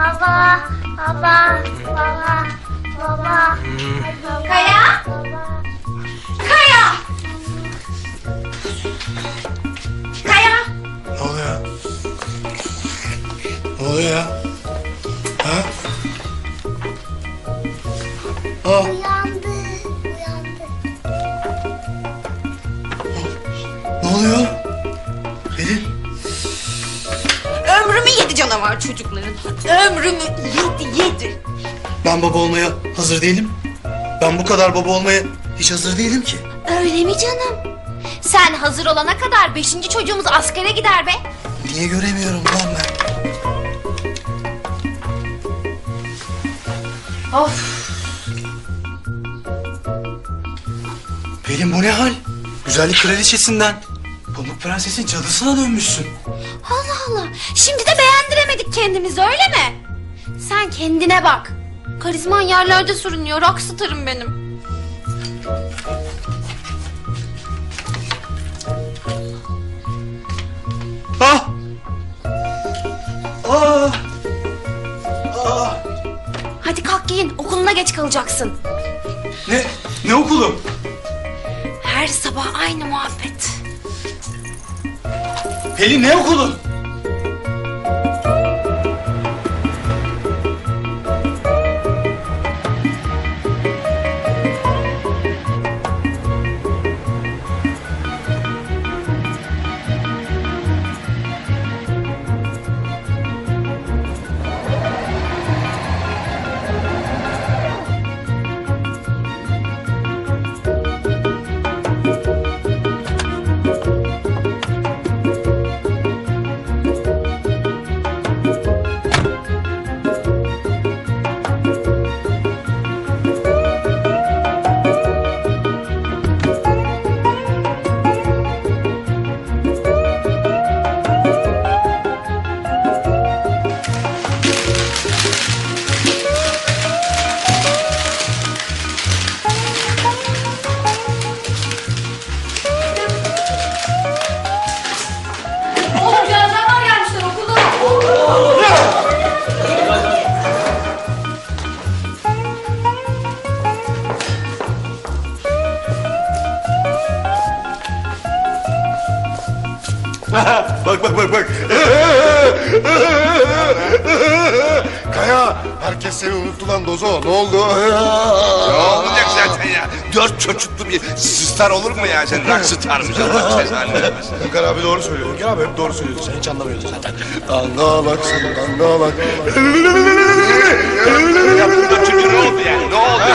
Baba, baba, baba, baba. Kaya? Kaya! Kaya! Ne oluyor ya? Ne oluyor ya? Ha? Aa, Uyandı, uyandı. ne oluyor? Pelin, canavar çocukların. Ömrümü yedi yedi. ben baba olmaya hazır değilim. Ben bu kadar baba olmaya hiç hazır değilim ki. Öyle mi canım? Sen hazır olana kadar beşinci çocuğumuz askere gider be. Niye göremiyorum lan ben? Of. Pelin bu ne hal? Güzellik kraliçesinden. Pamuk prensesin cadısına dönmüşsün. Allah Allah. Şimdi de beğendiremedik kendimizi öyle mi? Sen kendine bak. Karizman yerlerde sürünüyor. Rockstar'ım benim. Ah! Ah! Ah! Hadi kalk giyin. Okuluna geç kalacaksın. Ne? Ne okulu? Her sabah aynı muhabbet. Pelin ne okulu? Bak bak bak bak. Kaya herkes seni unuttu lan Dozo. Ne oldu? Ne olacak zaten ya? Dört çocuklu bir star olur mu ya? Sen rockstarmış Allah cezanı vermesin. Hünkar abi doğru söylüyor. Hünkar abi hep doğru söylüyor. Sen hiç anlamıyorsun zaten. Anla bak sen anla bak. Ya bu çocuğu ne oldu yani? Ne oldu?